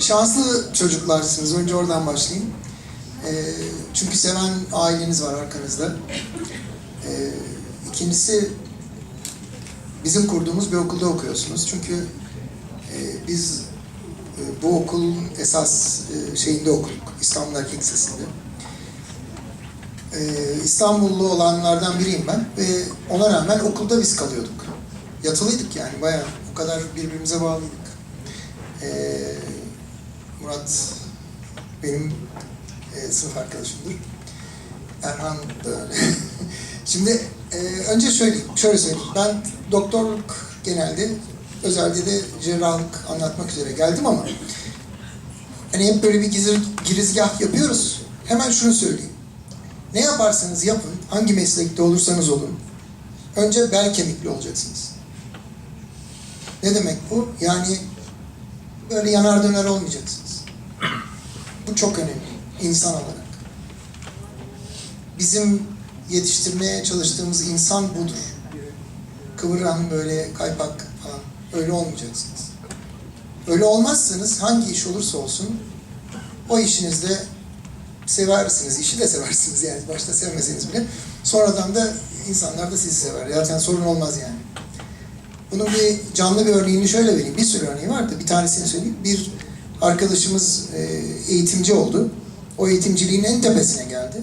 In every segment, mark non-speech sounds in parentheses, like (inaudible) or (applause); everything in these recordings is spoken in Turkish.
Şanslı çocuklarsınız. Önce oradan başlayayım. Ee, çünkü seven aileniz var arkanızda. Ee, ikincisi bizim kurduğumuz bir okulda okuyorsunuz. Çünkü e, biz e, bu okulun esas e, şeyinde okuduk. İstanbul Erkek Lisesi'nde. Ee, İstanbullu olanlardan biriyim ben ve ona rağmen okulda biz kalıyorduk. Yatılıydık yani bayağı. O kadar birbirimize bağlıydık. Ee, Murat benim e, sınıf arkadaşımdır. Erhan da öyle. (laughs) Şimdi e, önce şöyle, şöyle söyleyeyim. Ben doktorluk genelde özelde de cerrahlık anlatmak üzere geldim ama hani hep böyle bir gizir, girizgah yapıyoruz. Hemen şunu söyleyeyim. Ne yaparsanız yapın, hangi meslekte olursanız olun, önce bel kemikli olacaksınız. Ne demek bu? Yani böyle yanar döner olmayacaksınız. Bu çok önemli insan olarak. Bizim yetiştirmeye çalıştığımız insan budur. Kıvıran böyle kaypak falan öyle olmayacaksınız. Öyle olmazsanız hangi iş olursa olsun o işinizde seversiniz, işi de seversiniz yani başta sevmeseniz bile. Sonradan da insanlar da sizi sever. Zaten sorun olmaz yani. Bunun bir canlı bir örneğini şöyle vereyim. Bir sürü örneği var da bir tanesini söyleyeyim. Bir arkadaşımız e, eğitimci oldu. O eğitimciliğin en tepesine geldi.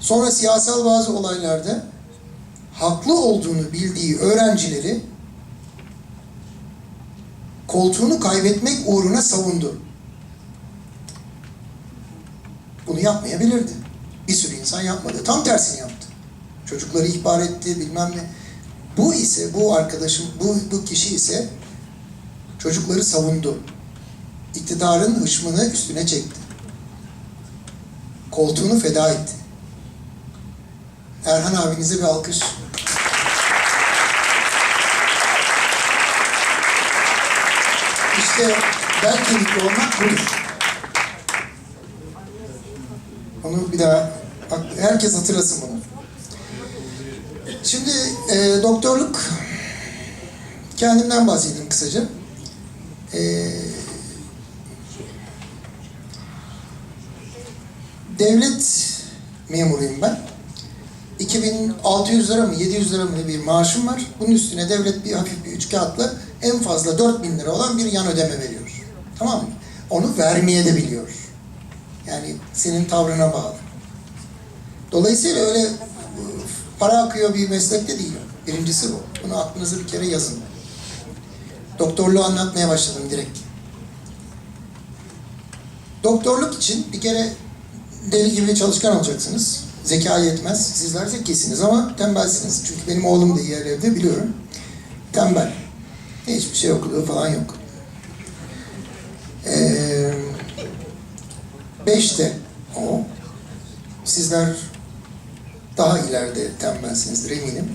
Sonra siyasal bazı olaylarda haklı olduğunu bildiği öğrencileri koltuğunu kaybetmek uğruna savundu. Bunu yapmayabilirdi. Bir sürü insan yapmadı. Tam tersini yaptı. Çocukları ihbar etti, bilmem ne. Bu ise, bu arkadaşım, bu, bu kişi ise çocukları savundu. İktidarın hışmını üstüne çekti. Koltuğunu feda etti. Erhan abinize bir alkış. İşte bel kemikli olmak budur. Onu bir daha herkes hatırlasın bunu. Şimdi e, doktorluk kendimden bahsedeyim kısaca. E, devlet memuruyum ben. 2600 lira mı 700 lira mı bir maaşım var. Bunun üstüne devlet bir hafif bir üç kağıtla en fazla 4000 lira olan bir yan ödeme veriyor. Tamam mı? Onu vermeye de biliyor. Yani senin tavrına bağlı. Dolayısıyla öyle para akıyor bir meslekte değil. Birincisi bu. Bunu aklınıza bir kere yazın. Doktorluğu anlatmaya başladım direkt. Doktorluk için bir kere deli gibi çalışkan olacaksınız. Zeka yetmez. Sizler zekisiniz ama tembelsiniz. Çünkü benim oğlum da yer evde biliyorum. Tembel. Hiçbir şey okuduğu falan yok. Ee, beşte o. Sizler daha ileride tembelsinizdir eminim.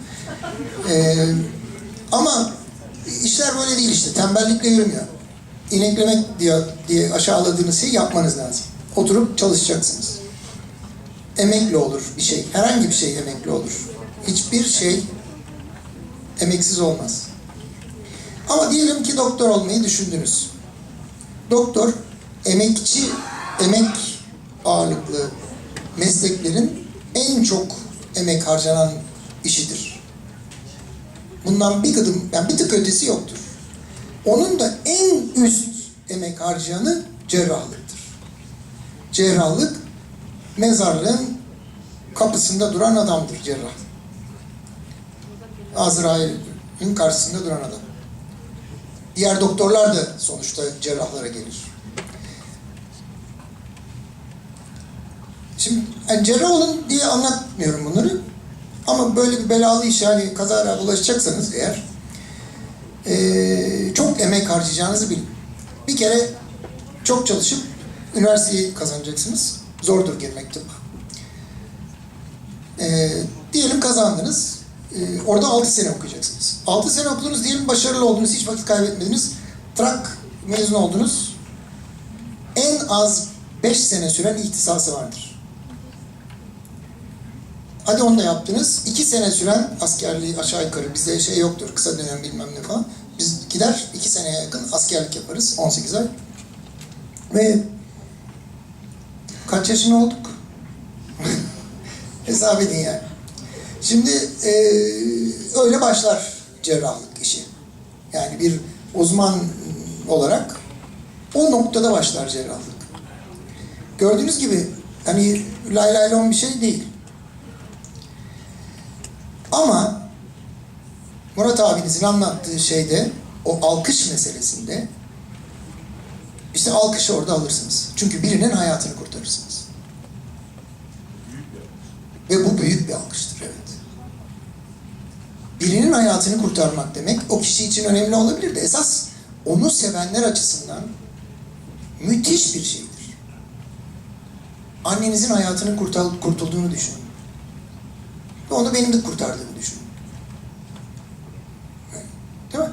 Ee, ama işler böyle değil işte. Tembellikle yürümüyor. İneklemek diye, diye aşağıladığınız şeyi yapmanız lazım. Oturup çalışacaksınız. Emekli olur bir şey. Herhangi bir şey emekli olur. Hiçbir şey emeksiz olmaz. Ama diyelim ki doktor olmayı düşündünüz. Doktor emekçi, emek ağırlıklı mesleklerin en çok emek harcanan işidir. Bundan bir gıdım, yani bir tık ötesi yoktur. Onun da en üst emek harcayanı cerrahlıktır. Cerrahlık mezarlığın kapısında duran adamdır cerrah. Azrail'in karşısında duran adam. Diğer doktorlar da sonuçta cerrahlara gelir. Şimdi yani cerrah olun diye anlatmıyorum bunları. Ama böyle bir belalı iş yani kazara bulaşacaksanız eğer eee, çok emek harcayacağınızı bilin. Bir kere çok çalışıp üniversiteyi kazanacaksınız. Zordur girmek tıp. Eee, diyelim kazandınız. Eee, orada 6 sene okuyacaksınız. 6 sene okudunuz diyelim başarılı oldunuz, hiç vakit kaybetmediniz. Trak mezun oldunuz. En az 5 sene süren ihtisası vardır. Hadi onu da yaptınız. iki sene süren askerliği aşağı yukarı bizde şey yoktur. Kısa dönem bilmem ne falan. Biz gider iki seneye yakın askerlik yaparız. 18 ay. Ve kaç yaşında olduk? (laughs) Hesap edin yani. Şimdi e, öyle başlar cerrahlık işi. Yani bir uzman olarak o noktada başlar cerrahlık. Gördüğünüz gibi hani lay lay lon bir şey değil. Ama Murat abinizin anlattığı şeyde o alkış meselesinde işte alkışı orada alırsınız. Çünkü birinin hayatını kurtarırsınız. Ve bu büyük bir alkıştır evet. Birinin hayatını kurtarmak demek o kişi için önemli olabilir de esas onu sevenler açısından müthiş bir şeydir. Annenizin hayatının kurtul- kurtulduğunu düşünün. Ve onu benim de kurtardığımı düşünün. Değil mi?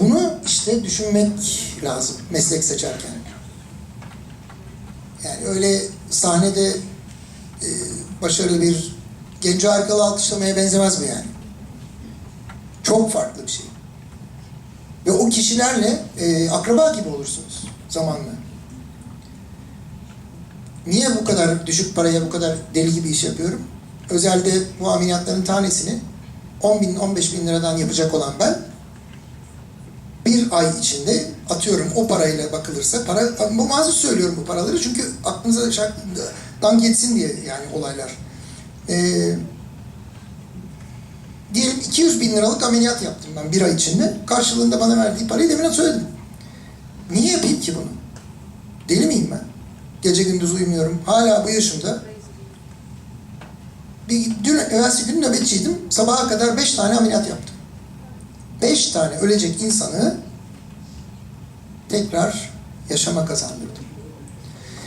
Bunu işte düşünmek lazım meslek seçerken. Yani öyle sahnede e, başarılı bir genci arkalı alkışlamaya benzemez bu yani. Çok farklı bir şey. Ve o kişilerle e, akraba gibi olursunuz zamanla. Niye bu kadar düşük paraya bu kadar deli gibi iş yapıyorum? Özelde bu ameliyatların tanesini 10 bin, 15 bin liradan yapacak olan ben bir ay içinde atıyorum o parayla bakılırsa para bu mazur söylüyorum bu paraları çünkü aklınıza şarttan geçsin diye yani olaylar. Ee, diyelim 200 bin liralık ameliyat yaptım ben bir ay içinde. Karşılığında bana verdiği parayı demin söyledim. Niye yapayım ki bunu? Deli miyim ben? Gece gündüz uyumuyorum. Hala bu yaşımda. Bir, dün, evvelsi gün nöbetçiydim. Sabaha kadar beş tane ameliyat yaptım. Beş tane ölecek insanı tekrar yaşama kazandırdım.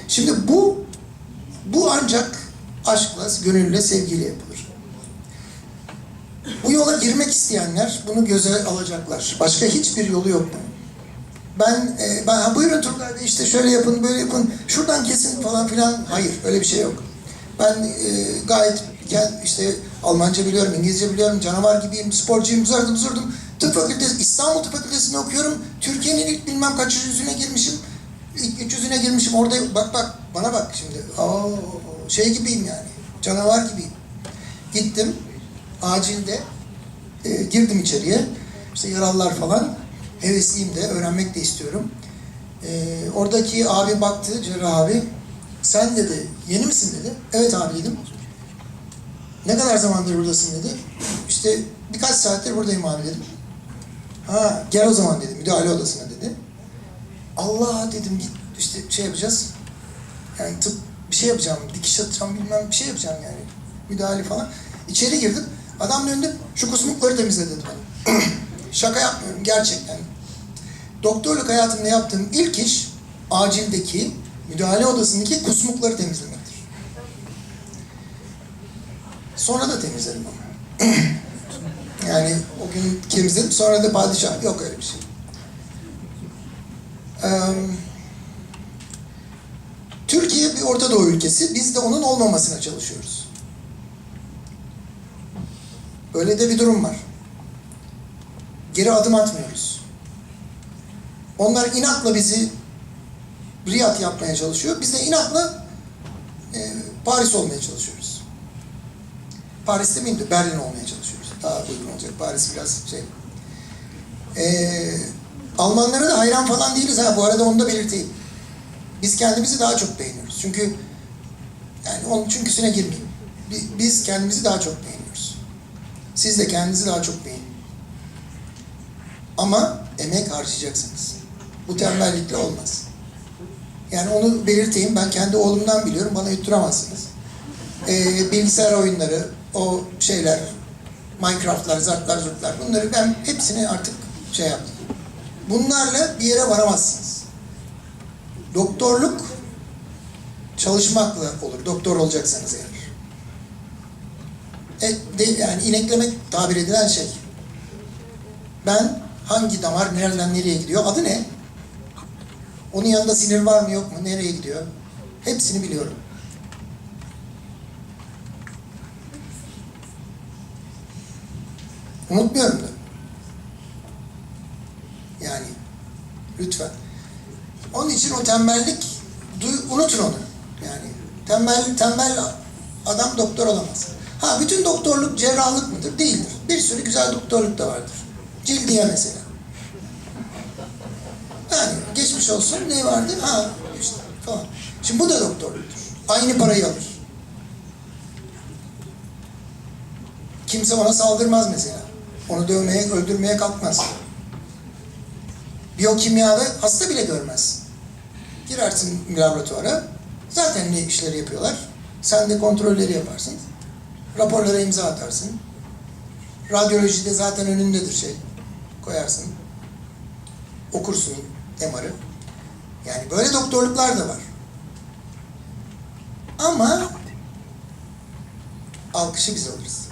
Şimdi bu bu ancak aşkla, gönülle, sevgiyle yapılır. Bu yola girmek isteyenler bunu göze alacaklar. Başka hiçbir yolu yok bunun. Ben, e, ben ha, buyurun Turgay işte şöyle yapın, böyle yapın, şuradan kesin falan filan. Hayır, öyle bir şey yok. Ben e, gayet gel işte Almanca biliyorum, İngilizce biliyorum, canavar gibiyim, sporcuyum, zırdım zırdım. Tıp fakültesi, İstanbul Tıp Fakültesi'nde okuyorum. Türkiye'nin ilk bilmem kaç yüzüne girmişim. İlk 300'üne girmişim. Orada bak bak, bana bak şimdi. Aa, şey gibiyim yani, canavar gibiyim. Gittim, acilde e, girdim içeriye. İşte yaralılar falan. Hevesliyim de, öğrenmek de istiyorum. E, oradaki abi baktı, cerrah abi. Sen dedi, yeni misin dedi. Evet abi dedim. Ne kadar zamandır buradasın dedi. İşte birkaç saattir buradayım abi dedim. Ha gel o zaman dedi, müdahale odasına dedi. Allah dedim git işte şey yapacağız. Yani tıp bir şey yapacağım, dikiş atacağım bilmem bir şey yapacağım yani. Müdahale falan. İçeri girdim. Adam döndü, şu kusmukları temizle dedi bana. (clears throat) Şaka yapmıyorum, gerçekten. Doktorluk hayatımda yaptığım ilk iş, acildeki, müdahale odasındaki kusmukları temizlemektir. Sonra da temizledim ama. (clears throat) yani o gün temizledim, sonra da padişah, yok öyle bir şey. Ee, Türkiye bir Orta Doğu ülkesi, biz de onun olmamasına çalışıyoruz. Öyle de bir durum var. Geri adım atmıyoruz. Onlar inatla bizi Riyad yapmaya çalışıyor. Biz de inatla e, Paris olmaya çalışıyoruz. Paris demeyeyim de Berlin olmaya çalışıyoruz. Daha uygun olacak. Paris biraz şey. E, Almanlara da hayran falan değiliz ha. Bu arada onu da belirteyim. Biz kendimizi daha çok beğeniyoruz. Çünkü yani onun çünküsüne girmeyeyim. Biz kendimizi daha çok beğeniyoruz. Siz de kendinizi daha çok beğenin. Ama emek harcayacaksınız. Bu tembellikle olmaz. Yani onu belirteyim. Ben kendi oğlumdan biliyorum. Bana yutturamazsınız. Ee, bilgisayar oyunları, o şeyler, Minecraft'lar, zartlar, zurtlar bunları ben hepsini artık şey yaptım. Bunlarla bir yere varamazsınız. Doktorluk çalışmakla olur. Doktor olacaksanız eğer. E, de, yani ineklemek tabir edilen şey. Ben hangi damar nereden nereye gidiyor? Adı ne? Onun yanında sinir var mı yok mu? Nereye gidiyor? Hepsini biliyorum. Unutmuyorum da. Yani lütfen. Onun için o tembellik, unutun onu. Yani tembel, tembel adam doktor olamaz. Ha bütün doktorluk cerrahlık mıdır? Değildir. Bir sürü güzel doktorluk da vardır. Cildiye mesela. Yani geçmiş olsun ne vardı? Ha işte falan. Şimdi bu da doktorluktur. Aynı parayı alır. Kimse ona saldırmaz mesela. Onu dövmeye, öldürmeye kalkmaz. Biyokimyada hasta bile görmez. Girersin laboratuvara, zaten ne işleri yapıyorlar. Sen de kontrolleri yaparsın. Raporlara imza atarsın. Radyolojide zaten önündedir şey. Koyarsın. Okursun MR'ı. Yani böyle doktorluklar da var. Ama alkışı biz alırız.